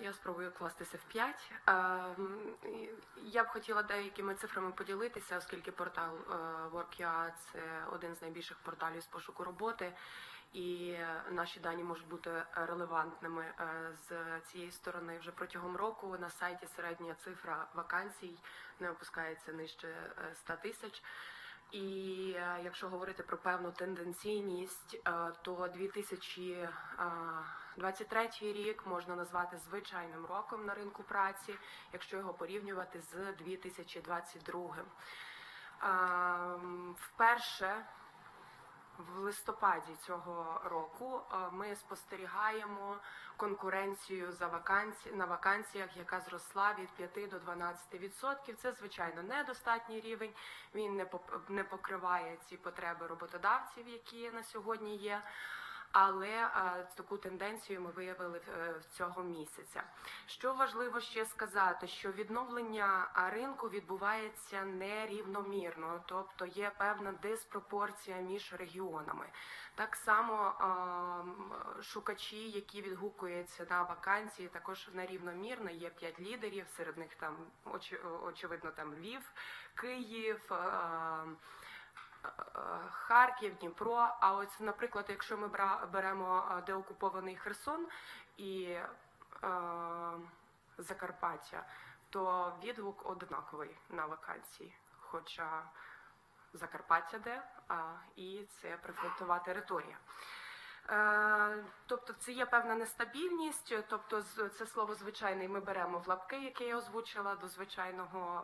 Я спробую вкластися в п'ять. Я б хотіла деякими цифрами поділитися, оскільки портал е, WorkUA – це один з найбільших порталів з пошуку роботи, і наші дані можуть бути релевантними е, з цієї сторони. Вже протягом року на сайті середня цифра вакансій не опускається нижче е, 100 тисяч. І якщо говорити про певну тенденційність, то 2000 23-й рік можна назвати звичайним роком на ринку праці, якщо його порівнювати з 2022-м. Вперше в листопаді цього року ми спостерігаємо конкуренцію за вакансі на вакансіях, яка зросла від 5 до 12%. Це звичайно недостатній рівень. Він не покриває ці потреби роботодавців, які на сьогодні є. Але таку тенденцію ми виявили е, в цього місяця. Що важливо ще сказати, що відновлення ринку відбувається нерівномірно, тобто є певна диспропорція між регіонами. Так само шукачі, які відгукуються на вакансії, також нерівномірно. Є п'ять лідерів, серед них там очевидно там Львів, Київ. Харків, Дніпро. А ось, наприклад, якщо ми беремо деокупований Херсон і е, Закарпаття, то відгук однаковий на вакансії. Хоча Закарпаття де, а і це прифронтова територія. Е, Тобто це є певна нестабільність, тобто це слово звичайний ми беремо в лапки, яке я озвучила до звичайного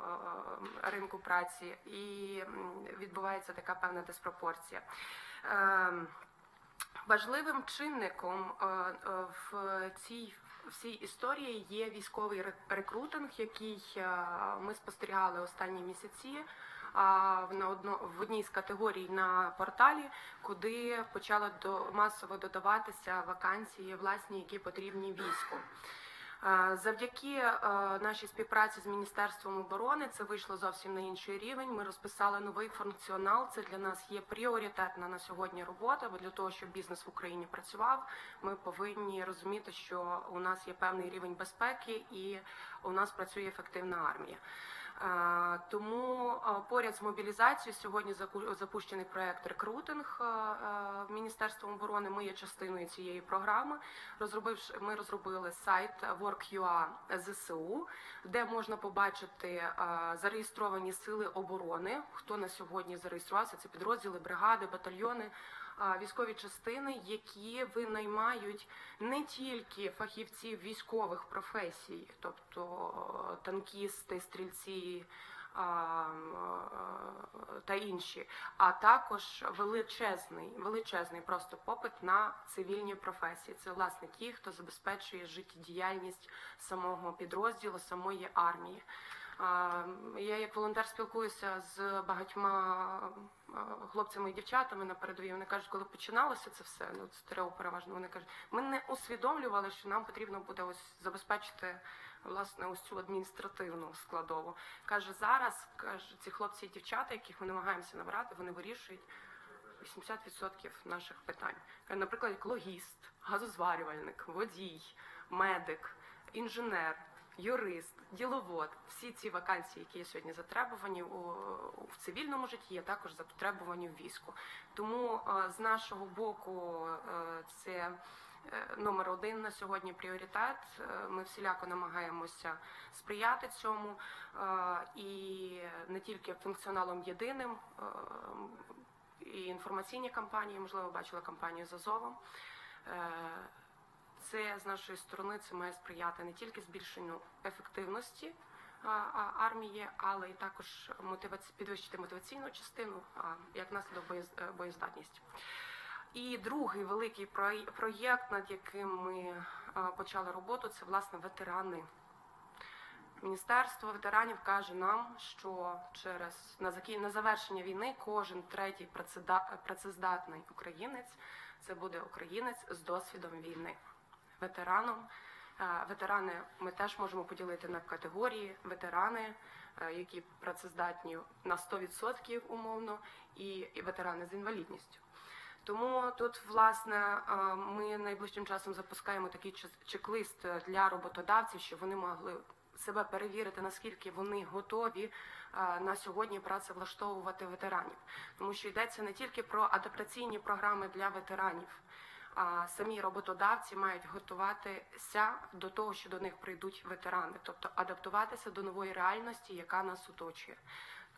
е, ринку праці, і відбувається така певна диспропорція. Е, Важливим чинником е, е, в цій всій історії є військовий рекрутинг, який е, ми спостерігали останні місяці одно в одній з категорій на порталі, куди почали до масово додаватися вакансії, власні, які потрібні війську. Е, Завдяки е, нашій співпраці з Міністерством оборони це вийшло зовсім на інший рівень. Ми розписали новий функціонал. Це для нас є пріоритетна на сьогодні робота. Бо для того, щоб бізнес в Україні працював, ми повинні розуміти, що у нас є певний рівень безпеки і у нас працює ефективна армія. Тому поряд з мобілізацією сьогодні запущений проект рекрутинг Міністерством оборони. Ми є частиною цієї програми. Розробивши, ми розробили сайт Work.ua ЗСУ, де можна побачити зареєстровані сили оборони. Хто на сьогодні зареєструвався? Це підрозділи, бригади, батальйони. Військові частини, які винаймають не тільки фахівців військових професій, тобто е, танкісти, стрільці е, та інші, а також величезний, величезний просто попит на цивільні професії. Це власне ті, хто забезпечує життєдіяльність самого підрозділу, самої армії. Я як волонтер спілкуюся з багатьма е, хлопцями і дівчатами на передовій. Вони кажуть, коли починалося це все, ну це ТРО переважно. Вони кажуть, ми не усвідомлювали, що нам потрібно буде ось забезпечити власне ось цю адміністративну складову. Каже, зараз каже, ці хлопці і дівчата, яких ми намагаємося набрати, вони вирішують 80% наших питань. Наприклад, як логіст, газозварювальник, водій, медик, інженер. Юрист, діловод, всі ці вакансії, які є сьогодні затребувані у, в цивільному житті, є також затребувані в війську. Тому е, з нашого боку е, це е, номер один на сьогодні пріоритет. Ми всіляко намагаємося сприяти цьому і не тільки функціоналом єдиним. І інформаційні кампанії, можливо, бачили кампанію з Азовом. Е, Це з нашої сторони це має сприяти не тільки збільшенню ефективності армії, але й також мотиваці... підвищити мотиваційну частину, як наслідок е, боєздатність. І другий великий проєкт, над яким ми почали роботу, це власне ветерани. Міністерство ветеранів каже нам, що через на закін... на завершення війни кожен третій працездатний українець це буде українець з досвідом війни. Ветераном Е, ветерани ми теж можемо поділити на категорії ветерани, е, які працездатні на 100% умовно, і ветерани з інвалідністю. Тому тут, власне, е, ми найближчим часом запускаємо такий чек-лист для роботодавців, щоб вони могли себе перевірити, наскільки вони готові на сьогодні працевлаштовувати ветеранів, тому що йдеться не тільки про адаптаційні програми для ветеранів. А самі роботодавці мають готуватися до того, що до них прийдуть ветерани, тобто адаптуватися до нової реальності, яка нас оточує.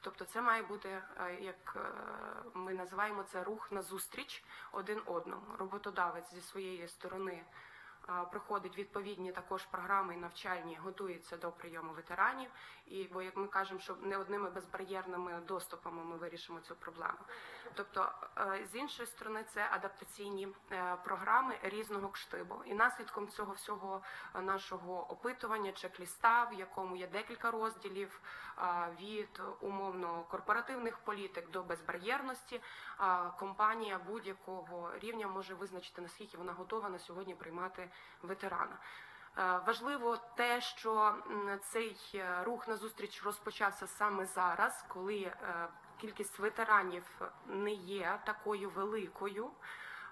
Тобто, це має бути е, як е, ми називаємо це рух назустріч один одному. Роботодавець зі своєї сторони е, проходить відповідні також програми і навчальні, готується до прийому ветеранів. І бо як ми кажемо, що не одними безбар'єрними доступами ми вирішимо цю проблему. Тобто, е, з іншої сторони, це адаптаційні е, програми різного кштибу. І наслідком цього всього е, нашого опитування чек-ліста, в якому є декілька розділів від умовно корпоративних політик до безбар'єрності, компанія будь-якого рівня може визначити наскільки вона готова на сьогодні приймати ветерана. Важливо те, що цей рух назустріч розпочався саме зараз, коли кількість ветеранів не є такою великою.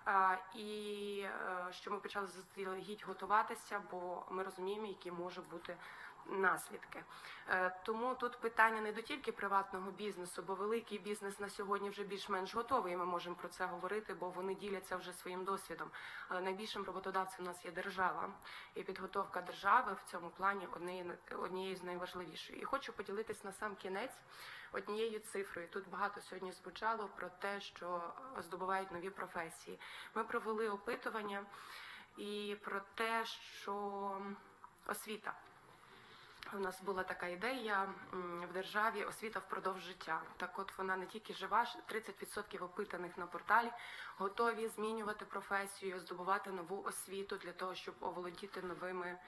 Е, І е, що ми почали заздалегідь готуватися, бо ми розуміємо, які може бути наслідки. Е, Тому тут питання не до тільки приватного бізнесу, бо великий бізнес на сьогодні вже більш-менш готовий. і Ми можемо про це говорити, бо вони діляться вже своїм досвідом. Але найбільшим роботодавцем у нас є держава, і підготовка держави в цьому плані однією з найважливіших. І хочу поділитись на сам кінець однією цифрою. Тут багато сьогодні звучало про те, що здобувають нові професії. Ми провели опитування і про те, що освіта. У нас була така ідея в державі освіта впродовж життя. Так от вона не тільки жива, 30% опитаних на порталі готові змінювати професію, здобувати нову освіту для того, щоб оволодіти новими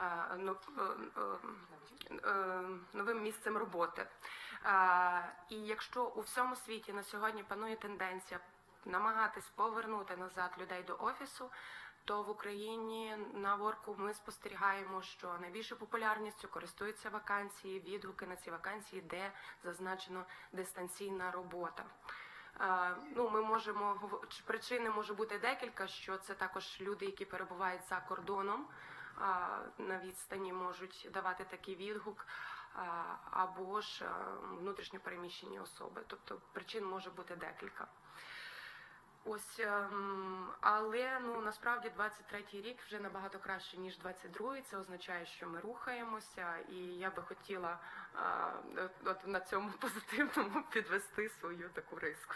е, ну, е, е, новим місцем роботи. І якщо у всьому світі на сьогодні панує тенденція намагатись повернути назад людей до офісу, то в Україні на ворку ми спостерігаємо, що найбільшою популярністю користуються вакансії, відгуки на ці вакансії, де зазначено дистанційна робота. Е, Ну, ми можемо причини може бути декілька, що це також люди, які перебувають за кордоном на відстані, можуть давати такий відгук, або ж е, внутрішньо переміщені особи. Тобто причин може бути декілька. Ось, ем, але ну насправді 23-й рік вже набагато краще ніж 22-й. Це означає, що ми рухаємося, і я би хотіла е, от на цьому позитивному підвести свою таку риску.